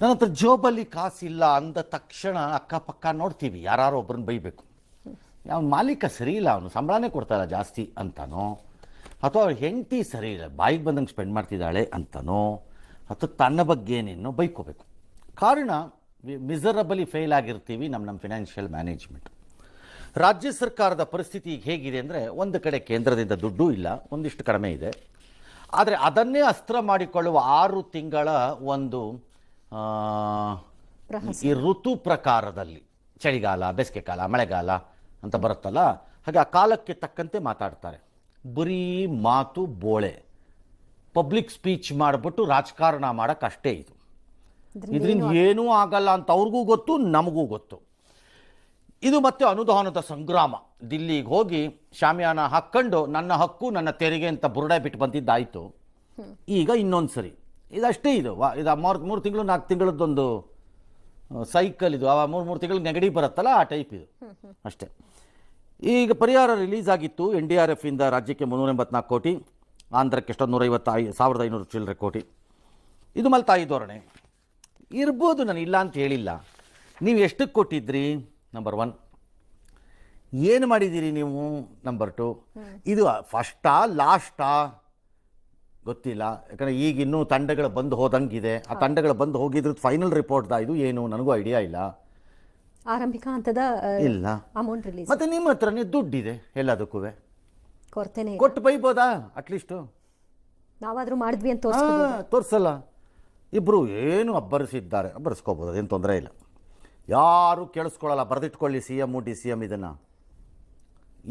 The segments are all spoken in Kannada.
ನನ್ನ ಹತ್ರ ಜೋಬಲ್ಲಿ ಕಾಸಿಲ್ಲ ಅಂದ ತಕ್ಷಣ ಅಕ್ಕಪಕ್ಕ ನೋಡ್ತೀವಿ ಯಾರು ಒಬ್ಬರನ್ನ ಬೈಬೇಕು. ಅವ್ನ ಮಾಲೀಕ ಸರಿ ಇಲ್ಲ, ಅವನು ಸಂಬಳನೇ ಕೊಡ್ತಾಯಿಲ್ಲ ಜಾಸ್ತಿ ಅಂತಾನೋ, ಅಥವಾ ಅವ್ರ ಹೆಂಡತಿ ಸರಿ ಇಲ್ಲ, ಬಾಯಿಗೆ ಬಂದಂಗೆ ಸ್ಪೆಂಡ್ ಮಾಡ್ತಿದ್ದಾಳೆ ಅಂತಾನೋ, ಅಥವಾ ತನ್ನ ಬಗ್ಗೆ ಏನೇನೋ ಬೈಕೋಬೇಕು. ಕಾರಣ ಮಿಸರಬಲಿ ಫೇಲ್ ಆಗಿರ್ತೀವಿ ನಮ್ಮ ನಮ್ಮ ಫಿನಾನ್ಷಿಯಲ್ ಮ್ಯಾನೇಜ್ಮೆಂಟ್ ರಾಜ್ಯ ಸರ್ಕಾರದ ಪರಿಸ್ಥಿತಿ ಈಗ ಹೇಗಿದೆ ಅಂದರೆ, ಒಂದು ಕಡೆ ಕೇಂದ್ರದಿಂದ ದುಡ್ಡು ಇಲ್ಲ, ಒಂದಿಷ್ಟು ಕಡಿಮೆ ಇದೆ. ಆದರೆ ಅದನ್ನೇ ಅಸ್ತ್ರ ಮಾಡಿಕೊಳ್ಳುವ ಆರು ತಿಂಗಳ ಒಂದು ಈ ಋತು ಪ್ರಕಾರದಲ್ಲಿ ಚಳಿಗಾಲ ಬೇಸಿಗೆಕಾಲ ಮಳೆಗಾಲ ಅಂತ ಬರುತ್ತಲ್ಲ ಹಾಗೆ ಆ ಕಾಲಕ್ಕೆ ತಕ್ಕಂತೆ ಮಾತಾಡ್ತಾರೆ. ಬರೀ ಮಾತು ಬೋಳೆ. ಪಬ್ಲಿಕ್ ಸ್ಪೀಚ್ ಮಾಡಿಬಿಟ್ಟು ರಾಜಕಾರಣ ಮಾಡೋಕ್ಕಷ್ಟೇ ಇದು. ಇದರಿಂದ ಏನೂ ಆಗಲ್ಲ ಅಂತ ಅವ್ರಿಗೂ ಗೊತ್ತು ನಮಗೂ ಗೊತ್ತು. ಇದು ಮತ್ತೆ ಅನುದಾನದ ಸಂಗ್ರಾಮ. ದಿಲ್ಲಿಗೆ ಹೋಗಿ ಶಾಮಿಯಾನ ಹಾಕ್ಕೊಂಡು ನನ್ನ ಹಕ್ಕು ನನ್ನ ತೆರಿಗೆ ಅಂತ ಬುರುಡೆ ಬಿಟ್ಟು ಬಂದಿದ್ದಾಯಿತು ಈಗ ಇನ್ನೊಂದು ಸರಿ ಇದಷ್ಟೇ ಇದು. ವಾ ಇದು ಮೂರು ಮೂರು ತಿಂಗಳು ನಾಲ್ಕು ತಿಂಗಳದ್ದೊಂದು ಸೈಕಲ್ ಇದು. ಆ ಮೂರು ಮೂರು ತಿಂಗಳು ನೆಗಡಿ ಬರುತ್ತಲ್ಲ ಆ ಟೈಪ್ ಇದು. ಅಷ್ಟೇ. ಈಗ ಪರಿಹಾರ ರಿಲೀಸ್ ಆಗಿತ್ತು. ಎನ್ ಡಿ ಆರ್ ಎಫ್ ಇಂದ ರಾಜ್ಯಕ್ಕೆ ಮುನ್ನೂರ ಎಂಬತ್ನಾಲ್ಕು ಕೋಟಿ ಆಂಧ್ರಕ್ಕೆ ಎಷ್ಟೊಂದು ನೂರೈವತ್ತು ಐ ಸಾವಿರದ ಐನೂರು ಚಿಲ್ಲರೆ ಕೋಟಿ. ಇದು ಮಲ್ತಾಯಿ ಧೋರಣೆ. ಇರ್ಬೋದು ನಾನು ಇಲ್ಲ ಅಂತ ಹೇಳಿಲ್ಲ. ನೀವು ಎಷ್ಟಕ್ಕೆ ಕೊಟ್ಟಿದ್ರಿ? ನಂಬರ್ ಒನ್ ಏನು ಮಾಡಿದ್ದೀರಿ ನೀವು? ನಂಬರ್ ಟು ಇದು ಫಸ್ಟಾ ಲಾಸ್ಟಾ ಗೊತ್ತಿಲ್ಲ. ಯಾಕಂದರೆ ಈಗ ಇನ್ನೂ ತಂಡಗಳು ಬಂದು ಹೋದಂಗಿದೆ. ಆ ತಂಡಗಳು ಬಂದು ಹೋಗಿದ್ರದ್ದು ಫೈನಲ್ ರಿಪೋರ್ಟ್ದ ಇದು ಏನು ನನಗೂ ಐಡಿಯಾ ಇಲ್ಲ. ಆರಂಭಿಕ ಹಂತದ ಇಲ್ಲ. ಅಮೌಂಟ್ ರಿಲೀಸ್ ಮತ್ತೆ ನಿಮ್ಮ ಹತ್ರನೇ ದುಡ್ಡಿದೆ ಎಲ್ಲದಕ್ಕೂ. ಕೊರ್ತೇನೆ. ಕೊಟ್ಟು ಬೈಬೋದಾ? ಅಟ್ಲೀಸ್ಟು ನಾವಾದರೂ ಮಾಡಿದ್ವಿ ಅಂತ ತೋರಿಸ್ಬೋದು ತೋರಿಸಲ್ಲ. ಇಬ್ಬರು ಏನು ಅಬ್ಬರಿಸಿದ್ದಾರೆ. ಅಬ್ಬರಿಸ್ಕೋಬೋದು ಅದೇನು ತೊಂದರೆ ಇಲ್ಲ. ಯಾರು ಕೇಳಿಸ್ಕೊಳ್ಳಲ್ಲ ಬರೆದಿಟ್ಕೊಳ್ಳಿ C M D C M ಇದನ್ನು.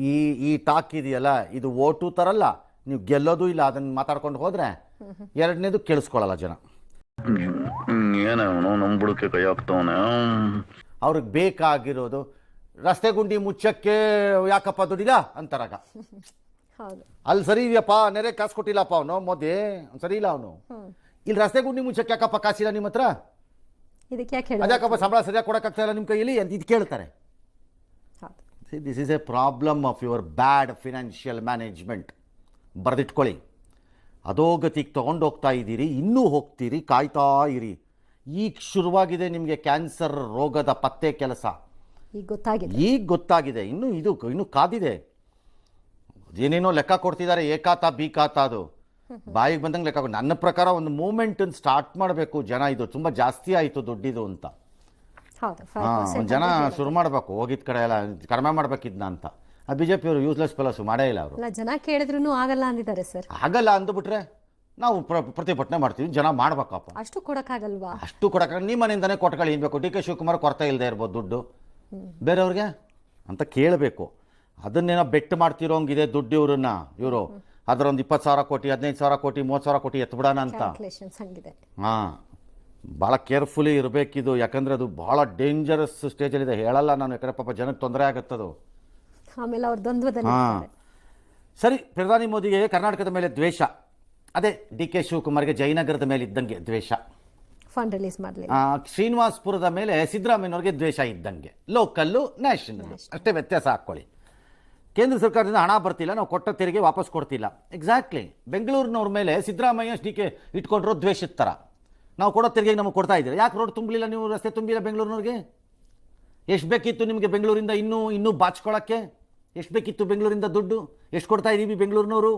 ಈ ಈ ಟಾಕ್ ಇದೆಯಲ್ಲ ಇದು ಓಟು ತರಲ್ಲ. ನೀವು ಗೆಲ್ಲೋದು ಇಲ್ಲ ಅದನ್ನು ಮಾತಾಡ್ಕೊಂಡು ಹೋದರೆ ಎರಡನೇದು ಕೇಳಿಸ್ಕೊಳ್ಳಲ್ಲ ಜನ. ಏನವನು ನಮ್ಮ ಬುಡಕ್ಕೆ ಕೈ ಹಾಕ್ತವನ. ಅವ್ರಿಗೆ ಬೇಕಾಗಿರೋದು ರಸ್ತೆ ಗುಂಡಿ ಮುಚ್ಚಕ್ಕೆ ಯಾಕಪ್ಪ ದುಡಿಲ್ಲ ಅಂತಾರಾಗ. ಹೌದು. ಅಲ್ಲಿ ಸರಿ ಇದೆಯಪ್ಪ ನೆರೆ ಕಾಸು ಕೊಟ್ಟಿಲ್ಲಪ್ಪ ಅವನು ಮೋದಿ ಅವ್ನು ಸರಿ ಇಲ್ಲ ಅವನು. ಇಲ್ಲಿ ರಸ್ತೆ ಗುಂಡಿ ಮುಚ್ಚಕ್ಕೆ ಯಾಕಪ್ಪ ಕಾಸಿಲ್ಲ ನಿಮ್ಮ ಹತ್ರ ಇದಕ್ಕೆ ಯಾಕೆ ಹೇಳಿ ಅದ್ಯಾಕಪ್ಪ ಸಂಬಳ ಸರಿಯಾಗಿ ಕೊಡೋಕ್ಕಾಗ್ತಾ ಇಲ್ಲ ನಿಮ್ಮ ಕೈಯಲ್ಲಿ ಅಂತ ಇದು ಕೇಳ್ತಾರೆ. ಹೌದು. This is a problem of your bad financial management ಬರೆದಿಟ್ಕೊಳ್ಳಿ. ಅಧೋಗತಿಗೆ ತೊಗೊಂಡು ಹೋಗ್ತಾ ಇದ್ದೀರಿ ಇನ್ನೂ ಹೋಗ್ತೀರಿ ಕಾಯ್ತಾ ಇರಿ. ಈಗ ಶುರುವಾಗಿದೆ ನಿಮಗೆ ಕ್ಯಾನ್ಸರ್ ರೋಗದ ಪತ್ತೆ ಕೆಲಸ. ಈಗ ಗೊತ್ತಾಗಿದೆ. ಈಗ ಗೊತ್ತಾಗಿದೆ. ಇನ್ನೂ ಇದು ಇನ್ನು ಕಾದಿದೆ. ಏನೇನೋ ಲೆಕ್ಕ ಕೊಡ್ತಿದ್ದಾರೆ ಏಕಾತ ಬೀಕಾತ ಅದು. ಬಾಯಿಗೆ ಬಂದಂಗೆ ಲೆಕ್ಕ ನನ್ನ ಪ್ರಕಾರ ಒಂದು ಮೂಮೆಂಟ್ ಸ್ಟಾರ್ಟ್ ಮಾಡಬೇಕು ಜನ ಇದು. ತುಂಬ ಜಾಸ್ತಿ ಆಯಿತು ದುಡ್ಡಿದು ಅಂತ. ಹಾಂ ಒಂದು ಜನ ಶುರು ಮಾಡಬೇಕು ಹೋಗಿದ್ದ ಕಡೆ ಎಲ್ಲ ಕಡಿಮೆ ಮಾಡ್ಬೇಕಿದ್ನ ಅಂತ. ಆ ಬಿ ಜೆ ಪಿಯವರು ಯೂಸ್ಲೆಸ್ ಫೆಲೋಸು ಮಾಡೇ ಇಲ್ಲ ಅವರು. ಅಲ್ಲ ಜನ ಕೇಳಿದ್ರು ಆಗಲ್ಲ ಅಂದಿದ್ದಾರೆ ಸರ್. ಆಗಲ್ಲ ಅಂದ್ಬಿಟ್ರೆ ನಾವು ಪ್ರ ಪ್ರತಿಭಟನೆ ಮಾಡ್ತೀವಿ ಜನ ಮಾಡ್ಬೇಕಪ್ಪ ಅಷ್ಟು ಕೊಡಕ್ಕಾಗಲ್ವಾ? ಅಷ್ಟು ಕೊಡಕ್ಕೆ ನಿಮ್ಮ ಮನೆಯಿಂದನೇ ಕೊಟ್ಕೊಳ್ಳಿ ಇನ್ಬೇಕು ಡಿ ಕೆ ಶಿವಕುಮಾರ್ ಕೊರತೆ ಇಲ್ಲದೆ ಇರ್ಬೋದು ದುಡ್ಡು. ಬೇರೆಯವ್ರಿಗೆ ಅಂತ ಕೇಳಬೇಕು. ಅದನ್ನೇನೋ ಬೆಟ್ಟು ಮಾಡ್ತಿರೋಂಗಿದೆ ದುಡ್ಡು ಇವ್ರನ್ನ ಇವರು. ಅದರೊಂದು ಇಪ್ಪತ್ತು ಸಾವಿರ ಕೋಟಿ ಹದಿನೈದು ಸಾವಿರ ಕೋಟಿ ಮೂವತ್ತು ಸಾವಿರ ಕೋಟಿ ಎತ್ಬಿಡೋಣ ಅಂತ. ಕ್ಯಾಲ್ಕುಲೇಷನ್ಸ್ ಹಂಗಿದೆ. ಹಾಂ. ಭಾಳ ಕೇರ್ಫುಲಿ ಇರಬೇಕಿದು ಯಾಕಂದರೆ ಅದು ಭಾಳ ಡೇಂಜರಸ್ ಸ್ಟೇಜಲ್ಲಿದೆ ಹೇಳಲ್ಲ ನಾನು ಯಾಕಂದ್ರೆ ಪಾಪ ಜನಕ್ಕೆ ತೊಂದರೆ ಆಗುತ್ತದು. ಆಮೇಲೆ ಅವ್ರ ದ್ವಂದ್ವದಲ್ಲಿ ಹಾಂ. ಸರಿ ಪ್ರಧಾನಿ ಮೋದಿಗೆ ಕರ್ನಾಟಕದ ಮೇಲೆ ದ್ವೇಷ. ಅದೇ ಡಿ ಕೆ ಶಿವಕುಮಾರ್ಗೆ ಜಯನಗರದ ಮೇಲೆ ಇದ್ದಂಗೆ ದ್ವೇಷ. ಫಂಡ್ ರಿಲೀಸ್ ಮಾಡಲಿ ಆ, ಶ್ರೀನಿವಾಸ್ಪುರದ ಮೇಲೆ ಸಿದ್ದರಾಮಯ್ಯನವ್ರಿಗೆ ದ್ವೇಷ ಇದ್ದಂಗೆ. ಲೋಕಲ್ಲು ನ್ಯಾಷನಲ್ ಅಷ್ಟೇ ವ್ಯತ್ಯಾಸ ಹಾಕ್ಕೊಳ್ಳಿ. ಕೇಂದ್ರ ಸರ್ಕಾರದಿಂದ ಹಣ ಬರ್ತಿಲ್ಲ ನಾವು ಕೊಟ್ಟ ತೆರಿಗೆ ವಾಪಸ್ ಕೊಡ್ತಿಲ್ಲ. ಎಕ್ಸಾಕ್ಟ್ಲಿ ಬೆಂಗಳೂರಿನವ್ರ ಮೇಲೆ ಸಿದ್ದರಾಮಯ್ಯ ಡಿ ಕೆ ಇಟ್ಕೊಂಡಿರೋ ದ್ವೇಷದ ಥರ ನಾವು ಕೊಡೋ ತೆರಿಗೆ ನಮಗೆ ಕೊಡ್ತಾ ಇದ್ದೀರಾ? ಯಾಕೆ ರೋಡ್ ತುಂಬಲಿಲ್ಲ ನೀವು ರಸ್ತೆ ತುಂಬಿಲ್ಲ ಬೆಂಗಳೂರಿನವ್ರಿಗೆ? ಎಷ್ಟು ಬೇಕಿತ್ತು ನಿಮಗೆ ಬೆಂಗಳೂರಿಂದ ಇನ್ನೂ ಇನ್ನೂ ಬಾಚ್ಕೊಳ್ಳೋಕ್ಕೆ ಎಷ್ಟು ಬೇಕಿತ್ತು ಬೆಂಗಳೂರಿಂದ ದುಡ್ಡು? ಎಷ್ಟು ಕೊಡ್ತಾ ಇದ್ದೀವಿ ಬೆಂಗಳೂರಿನವರು?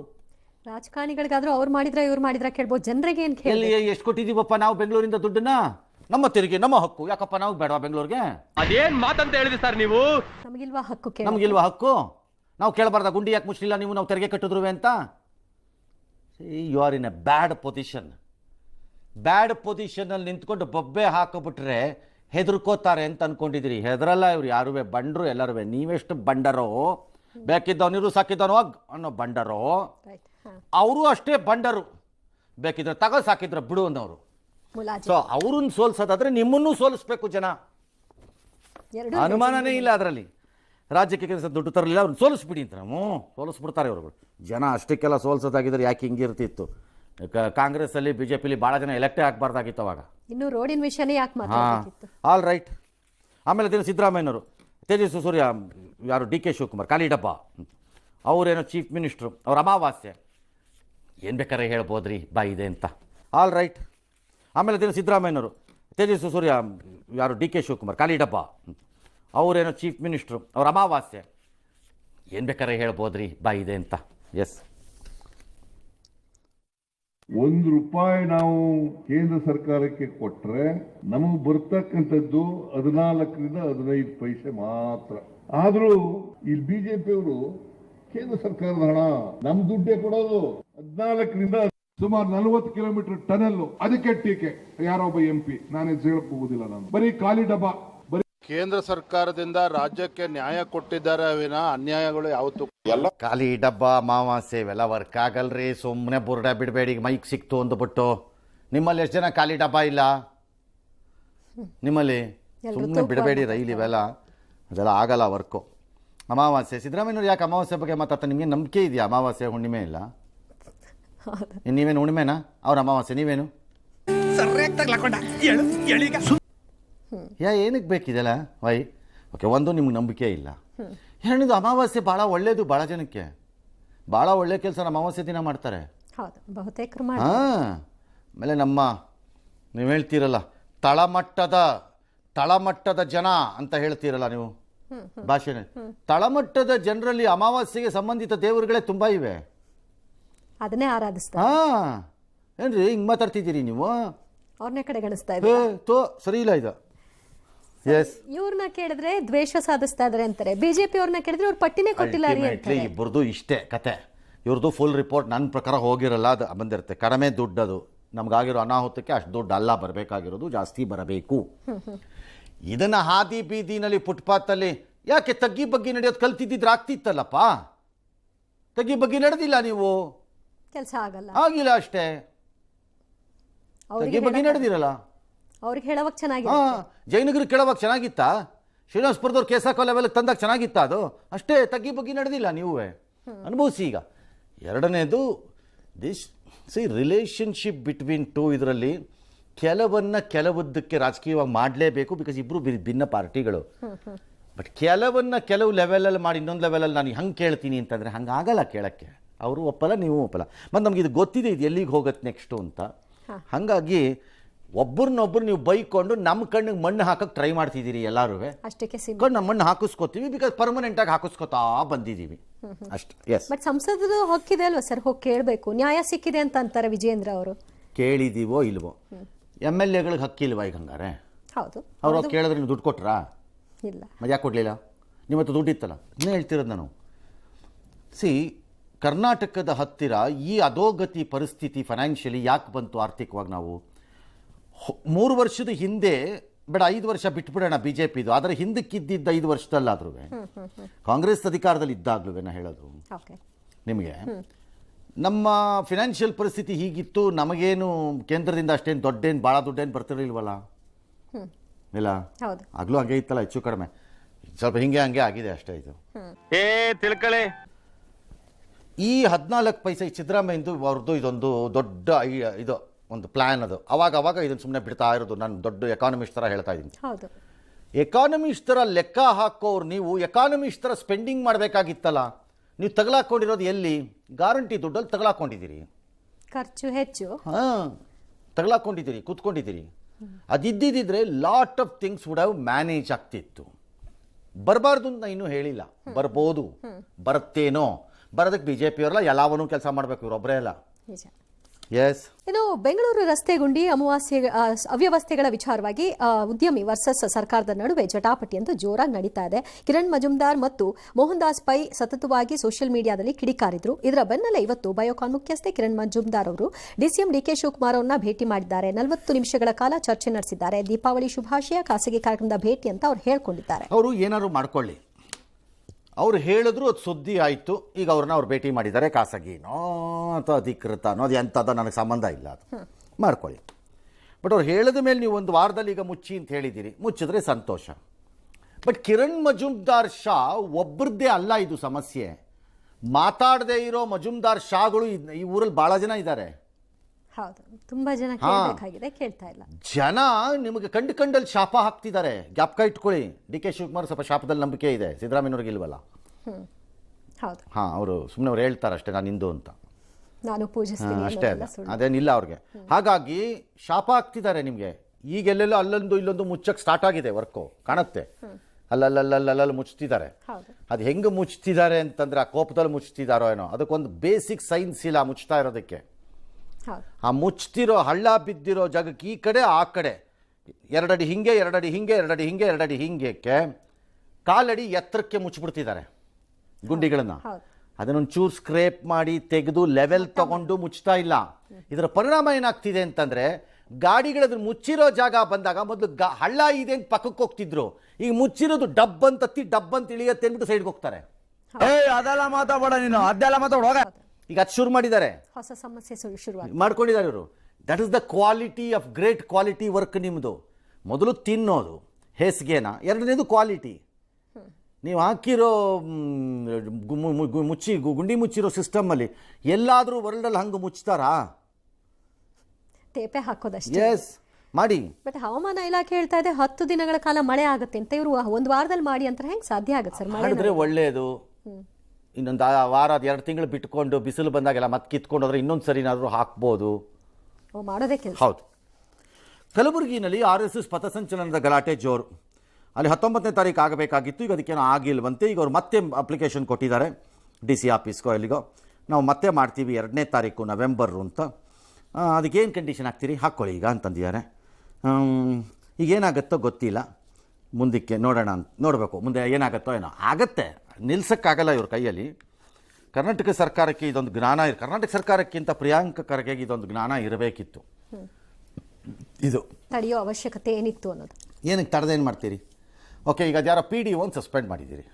ರಾಜಕಾರಣಿಗಳಿಗಾದ್ರೂ ಅವ್ರು ಮಾಡಿದ್ರ ಇವ್ರು ಮಾಡಿದ್ರ ಕೇಳ್ಬೋದು. ಜನರಿಗೆ ಏನು ಕೇಳಿ ಎಲ್ಲಿ ಎಷ್ಟು ಕೊಟ್ಟಿದ್ದೀವಪ್ಪ ನಾವು ಬೆಂಗಳೂರಿಂದ ದುಡ್ಡನ್ನ? ನಮ್ಮ ತೆರಿಗೆ ನಮ್ಮ ಹಕ್ಕು. ಯಾಕಪ್ಪ ನಾವು ಬೇಡವಾ ಬೆಂಗಳೂರಿಗೆ? ಅದೇನ್ ಮಾತಂತ ಹೇಳಿದ್ರಿ ಸರ್ ನೀವು? ನಮಗಿಲ್ವಾ ಹಕ್ಕು ಕೇಳಿ ನಮಗಿಲ್ವಾ ಹಕ್ಕು? ನಾವು ಕೇಳಬಾರ್ದ ಗುಂಡಿ ಯಾಕೆ ಮುಚ್ಚಲಿಲ್ಲ ನೀವು? ನಾವು ತೆರಿಗೆ ಕಟ್ಟಿದ್ರು ಅಂತ? You are in a bad position bad ಪೊಸಿಷನಲ್ಲಿ ನಿಂತ್ಕೊಂಡು ಬೊಬ್ಬೆ ಹಾಕಿಬಿಟ್ರೆ ಹೆದರ್ಕೋತಾರೆ ಅಂತ ಅನ್ಕೊಂಡಿದ್ದೀರಿ ಹೆದರಲ್ಲ ಇವ್ರು ಯಾರು ಬಂಡರು ಎಲ್ಲರೂ ನೀವೆಷ್ಟು ಬಂಡರೋ ಬೇಕಿದ್ದವನಿರು ಸಾಕಿದ್ದವನು ಹೋಗ್ ಅನ್ನೋ ಬಂಡರು. ಅವರು ಅಷ್ಟೇ ಬಂಡರು. ಬೇಕಿದ್ರೆ ತಗೋ ಸಾಕಿದ್ರೆ ಬಿಡು ಅನ್ನೋರು. ಸೊ ಅವ್ರನ್ನ ಸೋಲ್ಸೋದಾದ್ರೆ ನಿಮ್ಮನ್ನೂ ಸೋಲಿಸ್ಬೇಕು ಜನ. ಅನುಮಾನನೇ ಇಲ್ಲ ಅದರಲ್ಲಿ. ರಾಜ್ಯಕ್ಕೆ ಕೆಲಸ ದುಡ್ಡು ತರಲಿಲ್ಲ ಅವ್ರನ್ನ ಸೋಲಿಸ್ಬಿಡಿ ಅಂತ ಹ್ಞೂ ಸೋಲಿಸ್ಬಿಡ್ತಾರೆ ಇವರುಗಳು. ಜನ ಅಷ್ಟಕ್ಕೆಲ್ಲ ಸೋಲ್ಸೋದಾಗಿದ್ರೆ ಯಾಕೆ ಹಿಂಗಿರ್ತಿತ್ತು? ಕಾಂಗ್ರೆಸ್ ಕಾಂಗ್ರೆಸ್ಸಲ್ಲಿ ಬಿ ಜೆ ಪಿಲಿ ಭಾಳ ಜನ ಎಲೆಕ್ಟೇ ಆಗಬಾರ್ದಾಗಿತ್ತು ಅವಾಗ. ಇನ್ನು ರೋಡಿನ ವಿಷಯನೇ ಯಾಕೆ ಆಲ್ ರೈಟ್ ಆಮೇಲೆ ದಿನ ಸಿದ್ದರಾಮಯ್ಯನವರು. ತೇಜಸ್ವಿ ಸೂರ್ಯ ಯಾರು ಡಿ ಕೆ ಶಿವಕುಮಾರ್, ಖಾಲಿ ಅವರೇನೋ ಚೀಫ್ ಮಿನಿಸ್ಟ್ರು ಅವ್ರ ಅಮಾವಾಸ್ಯೆ. ಏನು ಬೇಕಾದ್ರೆ ಹೇಳ್ಬೋದ್ರಿ, ಬಾ ಇದೆ ಅಂತ. ಆಲ್ ರೈಟ್ ಆಮೇಲೆ ದಿನ ಸಿದ್ದರಾಮಯ್ಯನವರು, ತೇಜಸ್ವಿ ಸೂರ್ಯ, ಯಾರು ಡಿ ಕೆ ಶಿವಕುಮಾರ್, ಖಾಲಿ ಅವರೇನೋ ಚೀಫ್ ಮಿನಿಸ್ಟ್ರು ಅವ್ರ ಅಮಾವಾಸ್ಯೆ. ಏನು ಬೇಕಾದ್ರೆ ಹೇಳ್ಬೋದ್ರಿ, ಬಾ ಇದೆ ಅಂತ. ಎಸ್ ಒಂದು ರೂಪಾಯಿ ನಾವು ಕೇಂದ್ರ ಸರ್ಕಾರಕ್ಕೆ ಕೊಟ್ರೆ ನಮಗೆ ಬರ್ತಕ್ಕಂಥದ್ದು ಹದಿನಾಲ್ಕರಿಂದ ಹದಿನೈದು ಪೈಸೆ ಮಾತ್ರ. ಆದ್ರೂ ಇಲ್ಲಿ ಬಿಜೆಪಿಯವರು ಕೇಂದ್ರ ಸರ್ಕಾರದ ಹಣ ನಮ್ ದುಡ್ಡೇ ಕೊಡೋದು. ಹದಿನಾಲ್ಕರಿಂದ ಸುಮಾರು ನಲವತ್ತು ಕಿಲೋಮೀಟರ್ ಟನಲ್ ಅದಕ್ಕೆ ಟೀಕೆ. ಯಾರೊಬ್ಬ ಎಂ ಪಿ. ನಾನು ಹೇಳಕ್ ಹೋಗುದಿಲ್ಲ ನಾನು. ಬರೀ ಖಾಲಿ ಡಬ್ಬ. ಬರೀ ಕೇಂದ್ರ ಸರ್ಕಾರದಿಂದ ರಾಜ್ಯಕ್ಕೆ ನ್ಯಾಯ ಕೊಟ್ಟಿದ್ದಾರೆ ವಿನ ಅನ್ಯಾಯಗಳು ಯಾವತ್ತೂ ಖಾಲಿ ಡಬ್ಬ ಮಾವಾಸೆ ಇವೆಲ್ಲ ವರ್ಕ್ ಆಗಲ್ರಿ. ಸುಮ್ಮನೆ ಬುರ್ಡ ಬಿಡಬೇಡಿ. ಮೈಕ್ ಸಿಕ್ತು ಅಂದ್ಬಿಟ್ಟು. ನಿಮ್ಮಲ್ಲಿ ಎಷ್ಟು ಜನ ಖಾಲಿ ಡಬ್ಬ ಇಲ್ಲ? ನಿಮ್ಮಲ್ಲಿ ಸುಮ್ಮನೆ ಬಿಡಬೇಡಿ. ರೈಲ್ ಇವೆಲ್ಲ. ಅದೆಲ್ಲ ಆಗಲ್ಲ ವರ್ಕು ಅಮಾವಾಸ್ಯೆ ಸಿದ್ದರಾಮಯ್ಯವ್ರು ಯಾಕೆ ಅಮಾವಾಸ್ಯೆ ಬಗ್ಗೆ ಮಾತಾಡ್ತ ನಿಮಗೆ ನಂಬಿಕೆ ಇದೆಯಾ? ಅಮಾವಾಸ್ಯೆ ಹುಣ್ಣಿಮೆ ಇಲ್ಲ. ನೀವೇನು ಹುಣ್ಣಿಮೆನಾ? ಅವ್ರ ಅಮಾವಾಸ್ಯೆ ನೀವೇನು? ಯಾ ಏನಕ್ಕೆ ಬೇಕಿದೆಲ್ಲ? ವೈ ಓಕೆ ಒಂದು ನಿಮ್ಗೆ ನಂಬಿಕೆ ಇಲ್ಲ. ಎರಡನೇದು ಅಮಾವಾಸ್ಯೆ ಭಾಳ ಒಳ್ಳೇದು ಭಾಳ ಜನಕ್ಕೆ. ಭಾಳ ಒಳ್ಳೆ ಕೆಲಸ ಅಮಾವಾಸ್ಯೆ ದಿನ ಮಾಡ್ತಾರೆ. ಹೌದು ಬಹುತೇಕರು ಮಾಡಿ ಹಾಂ ಆಮೇಲೆ ನಮ್ಮ ನೀವು ಹೇಳ್ತೀರಲ್ಲ ತಳಮಟ್ಟದ ತಳಮಟ್ಟದ ಜನ ಅಂತ ಹೇಳ್ತೀರಲ್ಲ ನೀವು? ಭಾಷೆನ ತಳಮಟ್ಟದ ಜನರಲ್ಲಿ ಅಮಾವಾಸ್ಯೆಗೆ ಸಂಬಂಧಿತ ದೇವರುಗಳೇ ತುಂಬಾ ಇವೆ. ಅದನ್ನೇ ಆರಾಧಿಸ್ತಾರೆ ಹಾ. ಏನ್ರಿ ಹಿಂಗೆ ಮಾತಾಡ್ತಿದ್ದೀರಿ ನೀವು? ಅವ್ರನ್ನೇ ಕಡೆ ಗಳಿಸ್ತಾ ಇದ್ದಾರೆ. ತೋ ಸರಿ ಇಲ್ಲ ಇದು. ಎಸ್ ಇವ್ರನ್ನ ಕೇಳಿದ್ರೆ ದ್ವೇಷ ಸಾಧಿಸ್ತಾ ಇದಾರೆ ಅಂತಾರೆ. ಬಿಜೆಪಿ ಅವ್ರನ್ನ ಕೇಳಿದ್ರೆ ಅವ್ರು ಪಟ್ಟಿನೇ ಕೊಟ್ಟಿಲ್ಲ ರೀ ಅಂತಾರೆ. ಇಬ್ಬರದು ಇಷ್ಟೇ ಕತೆ. ಇವ್ರದ್ದು ಫುಲ್ ರಿಪೋರ್ಟ್ ನನ್ನ ಪ್ರಕಾರ ಹೋಗಿರಲ್ಲ ಅದು ಬಂದಿರುತ್ತೆ. ಕಡಿಮೆ ದುಡ್ಡು ಅದು ನಮಗಾಗಿರೋ ಅನಾಹುತಕ್ಕೆ ಅಷ್ಟು ದುಡ್ಡು ಅಲ್ಲ ಬರಬೇಕಾಗಿರೋದು ಜಾಸ್ತಿ ಬರಬೇಕು. ಇದನ್ನ ಹಾದಿ ಬೀದಿನಲ್ಲಿ ಫುಟ್ಪಾತಲ್ಲಿ ಯಾಕೆ ತಗ್ಗಿ ಬಗ್ಗಿ ನಡೆಯೋದು ಕಲ್ತಿದ್ದಿದ್ರೆ ಆಗ್ತಿತ್ತಲ್ಲಪ್ಪ? ತಗ್ಗಿ ಬಗ್ಗಿ ನಡೆದಿಲ್ಲ ನೀವು? ಕೆಲಸ ಆಗಲ್ಲ. ಆಗಿಲ್ಲ ಅಷ್ಟೇ. ತಗ್ಗಿ ಬಗ್ಗಿ ನಡೆದಿರಲ್ಲ. ಅವ್ರಿಗೆ ಹೇಳೋವಾಗ ಚೆನ್ನಾಗಿ ಹಾ ಜೈನಗರ ಚೆನ್ನಾಗಿತ್ತ ಚೆನ್ನಾಗಿತ್ತಾ? ಶ್ರೀನಿವಾಸಪುರದವ್ರು ಕೇಸ್ ಲೆವೆಲ್ ಲೆವೆಲ್ಗೆ ತಂದಾಗ ಚೆನ್ನಾಗಿತ್ತಾ ಅದು? ಅಷ್ಟೇ ತಗ್ಗಿ ಬಗ್ಗಿ ನಡೆದಿಲ್ಲ ನೀವೇ? ಅನುಭವಿಸಿ ಈಗ. ಎರಡನೇದು this C relationship between two ಇದರಲ್ಲಿ ಕೆಲವನ್ನ ಕೆಲವದ್ದಕ್ಕೆ ರಾಜಕೀಯವಾಗಿ ಮಾಡಲೇಬೇಕು ಬಿಕಾಸ್ ಇಬ್ಬರು ಭಿನ್ನ ಪಾರ್ಟಿಗಳು. ಬಟ್ ಕೆಲವನ್ನ ಕೆಲವು ಲೆವೆಲಲ್ಲಿ ಮಾಡಿ ಇನ್ನೊಂದು ಲೆವೆಲಲ್ಲಿ ನಾನು ಹಂಗೆ ಕೇಳ್ತೀನಿ ಅಂತಂದರೆ ಹಂಗೆ ಆಗಲ್ಲ ಕೇಳೋಕ್ಕೆ. ಅವರು ಒಪ್ಪಲ್ಲ ನೀವು ಒಪ್ಪಲ್ಲ. ಮತ್ತು ನಮ್ಗೆ ಇದು ಗೊತ್ತಿದೆ ಇದು ಎಲ್ಲಿಗೆ ಹೋಗುತ್ತೆ ನೆಕ್ಸ್ಟು ಅಂತ. ಹಾಗಾಗಿ ಒಬ್ಬರನ್ನೊಬ್ಬರು ನೀವು ಬೈಕೊಂಡು ನಮ್ಮ ಕಣ್ಣಿಗೆ ಮಣ್ಣು ಹಾಕಕ್ಕೆ ಟ್ರೈ ಮಾಡ್ತಿದ್ದೀರಿ ಎಲ್ಲರೂ. ಅಷ್ಟಕ್ಕೆ ನಮ್ಮ ಮಣ್ಣು ಹಾಕಿಸ್ಕೋತೀವಿ ಬಿಕಾಸ್ ಪರ್ಮನೆಂಟಾಗಿ ಹಾಕಿಸ್ಕೋತಾ ಬಂದಿದ್ದೀವಿ. ಅಷ್ಟು ಎಸ್ ಬಟ್ ಸಂಸದರು ಹಕ್ಕಿದೆ ಅಲ್ವಾ ಸರ್? ಹೋಗಿ ಕೇಳಬೇಕು. ನ್ಯಾಯ ಸಿಕ್ಕಿದೆ ಅಂತ ಅಂತಾರೆ ವಿಜೇಂದ್ರ ಅವರು. ಕೇಳಿದೀವೋ ಇಲ್ವೋ? ಎಂ ಎಲ್ ಎಗಳಿಗೆ ಹಕ್ಕಿಲ್ವಾ ಈಗ ಹಂಗಾರೆ? ಹೌದು. ಅವ್ರು ಕೇಳಿದ್ರೆ ನೀವು ದುಡ್ಡು ಕೊಟ್ರಾ? ಇಲ್ಲ. ಮತ್ತೆ ಯಾಕೆ ಕೊಡಲಿಲ್ಲ? ನಿಮ್ಮ ಹತ್ರ ದುಡ್ಡಿತ್ತಲ್ಲ ಇನ್ನೇ ಹೇಳ್ತಿರೋದು ನಾನು. ಸಿ ಕರ್ನಾಟಕದ ಹತ್ತಿರ ಈ ಅಧೋಗತಿ ಪರಿಸ್ಥಿತಿ ಫೈನಾನ್ಷಿಯಲಿ ಯಾಕೆ ಬಂತು ಆರ್ಥಿಕವಾಗಿ ನಾವು? ಮೂರು ವರ್ಷದ ಹಿಂದೆ ಬೇಡ ಐದು ವರ್ಷ ಬಿಟ್ಬಿಡೋಣ ಬಿ ಜೆ ಪಿದು ಆದರೆ ಹಿಂದಕ್ಕಿದ್ದಿದ್ದ ಐದು ವರ್ಷದಲ್ಲಾದ್ರೂ ಕಾಂಗ್ರೆಸ್ ಅಧಿಕಾರದಲ್ಲಿ ಇದ್ದಾಗ್ಲೂ ನಾನು ಹೇಳೋದು ನಿಮಗೆ? ನಮ್ಮ ಫಿನಾನ್ಷಿಯಲ್ ಪರಿಸ್ಥಿತಿ ಹೀಗಿತ್ತು ನಮಗೇನು ಕೇಂದ್ರದಿಂದ ಅಷ್ಟೇನು ದೊಡ್ಡೇನು ಭಾಳ ದುಡ್ಡೇನು ಬರ್ತಿರಲಿಲ್ವಲ್ಲ? ಇಲ್ಲ? ಆಗ್ಲೂ ಆಗಲೂ ಹಂಗೆ ಇತ್ತಲ್ಲ ಹೆಚ್ಚು ಕಡಿಮೆ. ಸ್ವಲ್ಪ ಹಿಂಗೆ ಹಂಗೆ ಆಗಿದೆ ಅಷ್ಟೇ ಇದು. ಏ ತಿಳ್ಕೊಳ್ಳಿ ಈ ಹದಿನಾಲ್ಕು ಪೈಸೆ ಈ ಸಿದ್ದರಾಮಯ್ಯಂದು ಅವ್ರದ್ದು ಇದೊಂದು ದೊಡ್ಡ ಇದು ಒಂದು ಪ್ಲ್ಯಾನ್ ಅದು. ಅವಾಗ ಅವಾಗ ಇದನ್ನು ಸುಮ್ಮನೆ ಬಿಡ್ತಾ ಇರೋದು ನಾನು ದೊಡ್ಡ ಎಕಾನಮಿಸ್ಟ್ ಥರ ಹೇಳ್ತಾ ಇದ್ದೀನಿ. ಹೌದು. ಎಕಾನಮಿಸ್ಟ್ ಥರ ಲೆಕ್ಕ ಹಾಕೋರು ನೀವು ಎಕಾನಮಿಸ್ಟ್ ಥರ ಸ್ಪೆಂಡಿಂಗ್ ಮಾಡಬೇಕಾಗಿತ್ತಲ್ಲ? ನೀವು ತಗಲಾಕೊಂಡಿರೋದು ಎಲ್ಲಿ? ಗ್ಯಾರಂಟಿ ದುಡ್ಡಲ್ಲಿ ತಗಲಾಕೊಂಡಿದ್ದೀರಿ. ಖರ್ಚು ಹೆಚ್ಚು. ಹಾಂ ತಗಲಾಕೊಂಡಿದ್ದೀರಿ ಕೂತ್ಕೊಂಡಿದ್ದೀರಿ. ಅದಿದ್ದಿದ್ರೆ lot of things would have manage ಆಗ್ತಿತ್ತು. ಬರಬಾರ್ದು ಅಂತ ನಾನು ಇನ್ನೂ ಹೇಳಿಲ್ಲ. ಬರ್ಬೋದು. ಬರುತ್ತೇನೋ ಬರೋದಕ್ಕೆ ಬಿ ಜೆ ಪಿಯವರೆಲ್ಲ ಎಲ್ಲವನ್ನೂ ಕೆಲಸ ಮಾಡಬೇಕು ಇವರೊಬ್ಬರೇ ಅಲ್ಲ. ಎಸ್ ಇನ್ನು ಬೆಂಗಳೂರು ರಸ್ತೆ ಗುಂಡಿ ಅಮಾವಾಸ್ಯೆ ಅವ್ಯವಸ್ಥೆಗಳ ವಿಚಾರವಾಗಿ ಉದ್ಯಮಿ ವರ್ಸಸ್ ಸರ್ಕಾರದ ನಡುವೆ ಜಟಾಪಟಿ ಅಂತ ಜೋರಾಗಿ ನಡೀತಾ ಇದೆ. ಕಿರಣ್ ಮಜುಮ್ದಾರ್ ಮತ್ತು ಮೋಹನ್ ದಾಸ್ ಪೈ ಸತತವಾಗಿ ಸೋಷಿಯಲ್ ಮೀಡಿಯಾದಲ್ಲಿ ಕಿಡಿಕಾರಿದ್ರು. ಇದರ ಬೆನ್ನಲ್ಲೇ ಇವತ್ತು ಬಯೋಕಾನ್ ಮುಖ್ಯಸ್ಥೆ ಕಿರಣ್ ಮಜುಮ್ದಾರ್ ಅವರು ಡಿಸಿಎಂ ಡಿಕೆ ಶಿವಕುಮಾರ್ ಅವರನ್ನ ಭೇಟಿ ಮಾಡಿದ್ದಾರೆ. ನಲವತ್ತು ನಿಮಿಷಗಳ ಕಾಲ ಚರ್ಚೆ ನಡೆಸಿದ್ದಾರೆ. ದೀಪಾವಳಿ ಶುಭಾಶಯ ಖಾಸಗಿ ಕಾರ್ಯಕ್ರಮದ ಭೇಟಿ ಅಂತ ಅವ್ರು ಹೇಳ್ಕೊಂಡಿದ್ದಾರೆ. ಅವರು ಏನಾದ್ರು ಮಾಡ್ಕೊಳ್ಳಿ. ಅವ್ರು ಹೇಳಿದ್ರು ಅದು ಸುದ್ದಿ ಆಯಿತು. ಈಗ ಅವ್ರನ್ನ ಅವ್ರು ಭೇಟಿ ಮಾಡಿದ್ದಾರೆ. ಖಾಸಗಿನೋ ಅಥವಾ ಅಧಿಕೃತ ಅನ್ನೋದು ಎಂಥದ್ದು ನನಗೆ ಸಂಬಂಧ ಇಲ್ಲ ಅದು. ಮಾಡ್ಕೊಳ್ಳಿ. ಬಟ್ ಅವ್ರು ಹೇಳಿದ ಮೇಲೆ ನೀವು ಒಂದು ವಾರದಲ್ಲಿ ಈಗ ಮುಚ್ಚಿ ಅಂತ ಹೇಳಿದ್ದೀರಿ ಮುಚ್ಚಿದ್ರೆ ಸಂತೋಷ. ಬಟ್ ಕಿರಣ್ ಮಜುಮ್ದಾರ್ ಶಾ ಒಬ್ಬರದ್ದೇ ಅಲ್ಲ ಇದು ಸಮಸ್ಯೆ. ಮಾತಾಡದೇ ಇರೋ ಮಜುಮ್ದಾರ್ ಶಾಗಳು ಈ ಊರಲ್ಲಿ ಭಾಳ ಜನ ಇದ್ದಾರೆ. ಹೌದು ತುಂಬಾ ಜನ ಕೇಳಬೇಕಾಗಿದೆ ಕೇಳ್ತಾ ಇಲ್ಲ. ಜನ ನಿಮಗೆ ಕಂಡು ಕಂಡಲ್ಲಿ ಶಾಪ ಹಾಕ್ತಿದ್ದಾರೆ. ಜ್ಞಾಪಕ ಇಟ್ಕೊಳ್ಳಿ. ಡಿ ಕೆ ಶಿವಕುಮಾರ್ ಸ್ವಲ್ಪ ಶಾಪದಲ್ಲಿ ನಂಬಿಕೆ ಇದೆ ಸಿದ್ದರಾಮಯ್ಯವ್ರಿಗೆ ಇಲ್ವಲ್ಲ? ಹೌದು. ಹಾಂ ಅವರು ಸುಮ್ಮನೆ ಅವ್ರು ಹೇಳ್ತಾರೆ ಅಷ್ಟೇ ನಾನು ಹಿಂದೂ ಅಂತ. ನಾನು ಪೂಜಿಸ್ತೀನಿ ಅಷ್ಟೇ ಅಲ್ಲ ಅದೇನಿಲ್ಲ ಅವ್ರಿಗೆ. ಹಾಗಾಗಿ ಶಾಪ ಹಾಕ್ತಿದ್ದಾರೆ ನಿಮಗೆ. ಈಗೆಲ್ಲೆಲ್ಲೋ ಅಲ್ಲೊಂದು ಇಲ್ಲೊಂದು ಮುಚ್ಚಕ್ಕೆ ಸ್ಟಾರ್ಟ್ ಆಗಿದೆ ವರ್ಕು ಕಾಣುತ್ತೆ. ಅಲ್ಲಲ್ಲಲ್ಲಲ್ಲಲ್ಲಿ ಮುಚ್ತಿದ್ದಾರೆ. ಅದು ಹೆಂಗೆ ಮುಚ್ತಿದ್ದಾರೆ ಅಂತಂದ್ರೆ ಆ ಕೋಪದಲ್ಲಿ ಮುಚ್ತಿದಾರೋ ಏನೋ. ಅದಕ್ಕೊಂದು ಬೇಸಿಕ್ ಸೈನ್ಸ್ ಇಲ್ಲ ಮುಚ್ತಾ ಇರೋದಕ್ಕೆ. ಆ ಮುಚ್ತಿರೋ ಹಳ್ಳ ಬಿದ್ದಿರೋ ಜಾಗಕ್ಕೆ ಈ ಕಡೆ ಆ ಕಡೆ. ಎರಡಡಿ ಹಿಂಗೆ ಎರಡಡಿ ಹಿಂಗೆ ಎರಡಡಿ ಹಿಂಗೆ ಎರಡಡಿ ಹಿಂಗೆಕ್ಕೆ ಕಾಲಡಿ ಎತ್ತರಕ್ಕೆ ಮುಚ್ಚಿಬಿಡ್ತಿದ್ದಾರೆ ಗುಂಡಿಗಳನ್ನು. ಹೌದು. ಅದನ್ನೊಂದು ಚೂರು ಸ್ಕ್ರೇಪ್ ಮಾಡಿ ತೆಗೆದು ಲೆವೆಲ್ ತಗೊಂಡು ಮುಚ್ತಾ ಇಲ್ಲ. ಇದರ ಪರಿಣಾಮ ಏನಾಗ್ತಿದೆ ಅಂತಂದ್ರೆ ಗಾಡಿಗಳದ್ರ ಮುಚ್ಚಿರೋ ಜಾಗ ಬಂದಾಗ ಮೊದಲು ಗ ಹಳ್ಳ ಇದೆ ಅಂತ ಪಕ್ಕಕ್ಕೆ ಹೋಗ್ತಿದ್ರು. ಈಗ ಮುಚ್ಚಿರೋದು ಡಬ್ ಅಂತತ್ತಿ ಡಬ್ ಅಂತ ಇಳಿಯತ್ತೆ ಅಂದ್ಬಿಟ್ಟು ಸೈಡ್ಗೆ ಹೋಗ್ತಾರೆ. ಏ ಅದೆಲ್ಲ ಮಾತಾಡ ನೀನು. ಅದೆಲ್ಲ ಮಾತಾಡ ಹೋಗ. ಈಗ ಅದು ಶುರು ಮಾಡಿದ್ದಾರೆ. ಹೊಸ ಸಮಸ್ಯೆ ಶುರು- ಮಾಡ್ಕೊಂಡಿದ್ದಾರೆ ಇವರು. That is the quality of great quality work ನಿಮ್ಮದು ಮೊದಲು ತಿನ್ನೋದು ಹೇಸಿಗೆನ. ಎರಡನೇದು ಕ್ವಾಲಿಟಿ ನೀವು ಹಾಕಿರೋ ಮುಚ್ಚಿ ಗುಂಡಿ ಮುಚ್ಚಿರೋ ಸಿಸ್ಟಮಲ್ಲಿ ಎಲ್ಲಾದರೂ ವರ್ಲ್ಡಲ್ಲಿ ಹಂಗೆ ಮುಚ್ತಾರಾ? ತೇಪೆ ಹಾಕೋದಷ್ಟೇ. ಎಸ್ ಮಾಡಿ. ಬಟ್ ಹವಾಮಾನ ಇಲಾಖೆ ಹೇಳ್ತಾ ಇದೆ ಹತ್ತು ದಿನಗಳ ಕಾಲ ಮಳೆ ಆಗುತ್ತೆ ಅಂತ ಇವರು ಒಂದು ವಾರದಲ್ಲಿ ಮಾಡಿ ಅಂತ ಹೆಂಗೆ ಸಾಧ್ಯ ಆಗುತ್ತೆ ಸರ್ ಮಾಡಿದ್ರೆ ಒಳ್ಳೆಯದು ಇನ್ನೊಂದು ವಾರ ಎರಡು ತಿಂಗಳು ಬಿಟ್ಕೊಂಡು ಬಿಸಿಲು ಬಂದಾಗೆಲ್ಲ ಮತ್ತೆ ಕಿತ್ಕೊಂಡು ಹೋದ್ರೆ ಇನ್ನೊಂದು ಸರಿನಾದರೂ ಹಾಕ್ಬೋದು. ಓ, ಮಾಡೋದೇ ಕೆಲಸ. ಹೌದು. ಕಲಬುರಗಿನಲ್ಲಿ ಆರ್ ಎಸ್ ಎಸ್ ಪಥಸಂಚಲನದ ಗಲಾಟೆ ಜೋರು. ಅಲ್ಲಿ ಹತ್ತೊಂಬತ್ತನೇ ತಾರೀಕು ಆಗಬೇಕಾಗಿತ್ತು. ಈಗ ಅದಕ್ಕೇನೋ ಆಗಿಲ್ವಂತೆ. ಈಗ ಅವ್ರು ಮತ್ತೆ ಅಪ್ಲಿಕೇಶನ್ ಕೊಟ್ಟಿದ್ದಾರೆ. ಡಿ ಸಿ ಆಫೀಸ್ಗೋ ಎಲ್ಲಿಗೋ. ನಾವು ಮತ್ತೆ ಮಾಡ್ತೀವಿ ಎರಡನೇ ತಾರೀಕು ನವೆಂಬರು ಅಂತ. ಅದಕ್ಕೇನು ಕಂಡೀಷನ್ ಹಾಕ್ತೀರಿ? ಹಾಕ್ಕೊಳ್ಳಿ ಈಗ ಅಂತಂದಿದ್ದಾರೆ. ಈಗ ಏನಾಗುತ್ತೋ ಗೊತ್ತಿಲ್ಲ. ಮುಂದಕ್ಕೆ ನೋಡೋಣ ಅಂತ ನೋಡಬೇಕು. ಮುಂದೆ ಏನಾಗುತ್ತೋ ಏನೋ. ಆಗತ್ತೆ. ನಿಲ್ಸೋಕ್ಕಾಗಲ್ಲ ಇವ್ರ ಕೈಯಲ್ಲಿ. ಕರ್ನಾಟಕ ಸರ್ಕಾರಕ್ಕೆ ಇದೊಂದು ಜ್ಞಾನ ಇರ ಕರ್ನಾಟಕ ಸರ್ಕಾರಕ್ಕಿಂತ ಪ್ರಿಯಾಂಕ ಖರ್ಗೆಗೆ ಇದೊಂದು ಜ್ಞಾನ ಇರಬೇಕಿತ್ತು. ಇದು. ತಡೆಯೋ ಅವಶ್ಯಕತೆ ಏನಿತ್ತು ಅನ್ನೋದು? ಏನಕ್ಕೆ ತಡೆದೇನು ಮಾಡ್ತೀರಿ? ಓಕೆ ಈಗ ಯಾರೋ ಪಿ ಡಿ ಒಂದು ಸಸ್ಪೆಂಡ್ ಮಾಡಿದ್ದೀರಿ.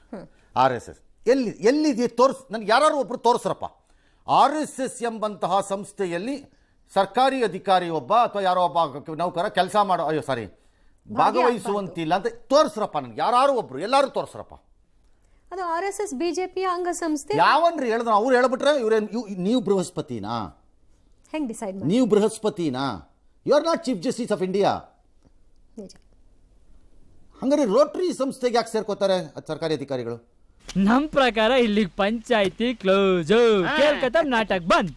ಆರ್ ಎಸ್ ಎಸ್ ಎಲ್ಲಿ ಎಲ್ಲಿದೆ ತೋರಿಸ್ ನನಗೆ ಯಾರು ಒಬ್ಬರು ತೋರಿಸ್ರಪ್ಪ. ಆರ್ ಎಸ್ ಎಸ್ ಎಂಬಂತಹ ಸಂಸ್ಥೆಯಲ್ಲಿ ಸರ್ಕಾರಿ ಅಧಿಕಾರಿ ಒಬ್ಬ ಅಥವಾ ಯಾರೋ ಒಬ್ಬ ನೌಕರ ಕೆಲಸ ಮಾಡೋ ಅಯ್ಯೋ ಸಾರಿ ಭಾಗವಹಿಸುವಂತಿಲ್ಲ ಅಂತ ತೋರಿಸ್ರಪ್ಪ ನನಗೆ. ಯಾರು ಒಬ್ರು ಎಲ್ಲರೂ ತೋರಿಸ್ರಪ್ಪ. ಅದು ಆರ್ ಎಸ್ ಎಸ್ ಬಿಜೆಪಿಯ ಅಂಗಸಂಸ್ಥೆ? ಯಾವನ್ರಿ ಹೇಳಿದ್ರು ಅವ್ರು ಹೇಳ್ಬಿಟ್ರೆ ಇವ್ರೇ ಇವ್ ನೀವು ಬೃಹಸ್ಪತಿನಾ? ಹೆಂಗ್ ಡಿಸೈಡ್ ನೀವು ಬೃಹಸ್ಪತಿನಾ? You are not chief justice of India ಹಂಗಾರೆ ರೋಟ್ರಿ ಸಂಸ್ಥೆಗೆ ಯಾಕೆ ಸೇರ್ಕೋತಾರೆ ಸರ್ಕಾರಿ ಅಧಿಕಾರಿಗಳು? ನಮ್ಮ ಪ್ರಕಾರ ಇಲ್ಲಿ ಪಂಚಾಯತಿ ಕ್ಲೋಸ್ ಕೇಳ್ಕತ್ತ ನಾಟಕ ಬಂದ್.